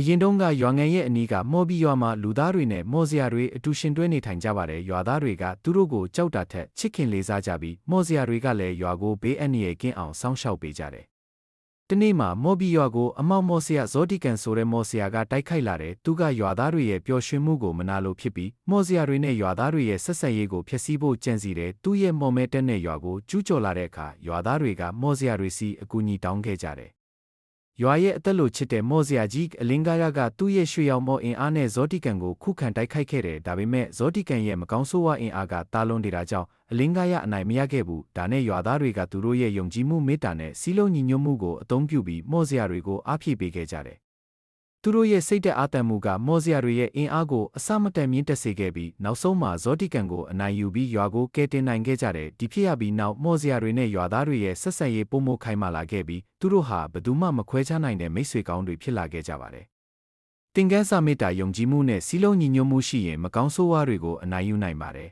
အရင်တုန်းကရွာငံရဲ့အနီးကမော်ဘီရွာမှာလူသားတွေနဲ့မော်စရာတွေအတူရှင်တွဲနေထိုင်ကြပါတယ်ရွာသားတွေကသူတို့ကိုကြောက်တာထက်ချစ်ခင်လေးစားကြပြီးမော်စရာတွေကလည်းရွာကိုဘေးအန္တရာယ်ကင်းအောင်စောင့်ရှောက်ပေးကြတယ်တနေ့မှာမော်ဘီရွာကိုအမောက်မော်စရာဇောတိကန်ဆိုတဲ့မော်စရာကတိုက်ခိုက်လာတယ်သူကရွာသားတွေရဲ့ပျော်ရွှင်မှုကိုမနာလိုဖြစ်ပြီးမော်စရာတွေနဲ့ရွာသားတွေရဲ့ဆက်ဆက်ရေးကိုဖျက်ဆီးဖို့ကြံစီတယ်သူ့ရဲ့မော်မဲတက်တဲ့ရွာကိုကျူးကျော်လာတဲ့အခါရွာသားတွေကမော်စရာတွေစီအကူအညီတောင်းခဲ့ကြတယ် ရွာရဲ့အသက်လိုချစ်တဲ့မော်စရာကြီးအလင်းကားရကသူ့ရဲ့ရွှေရောင်မော်အင်အားနဲ့ဇောတိကန်ကိုခုခံတိုက်ခိုက်ခဲ့တယ်ဒါပေမဲ့ဇောတိကန်ရဲ့မကောင်းဆိုးဝါးအင်အားကတာလွန်နေတာကြောင့်အလင်းကားရအနိုင်မရခဲ့ဘူးဒါနဲ့ရွာသားတွေကသူတို့ရဲ့ယုံကြည်မှုမေတ္တာနဲ့စီးလုံးညီညွတ်မှုကိုအသုံးပြုပြီးမော်စရာတွေကိုအားဖြည့်ပေးခဲ့ကြတယ် သူတို့ရဲ့စိတ်သက်အားတန်မှုကမော်စရာတွေရဲ့အင်အားကိုအစမတန်မြင့်တက်စေခဲ့ပြီးနောက်ဆုံးမှာဇောတိကန်ကိုအနိုင်ယူပြီးရွာကိုကယ်တင်နိုင်ခဲ့ကြတယ်ဒီဖြစ်ရပြီးနောက်မော်စရာတွေနဲ့ရွာသားတွေရဲ့ဆက်ဆက်ရေးပုံမခိုင်းမာလာခဲ့ပြီးသူတို့ဟာဘယ်သူမှမခွဲခြားနိုင်တဲ့မိတ်ဆွေကောင်းတွေဖြစ်လာခဲ့ကြပါတယ်သင်္ကန်းစာမေတ္တာယုံကြည်မှုနဲ့စီးလုံးညီညွတ်မှုရှိရင်မကောင်းဆိုးဝါးတွေကိုအနိုင်ယူနိုင်ပါတယ်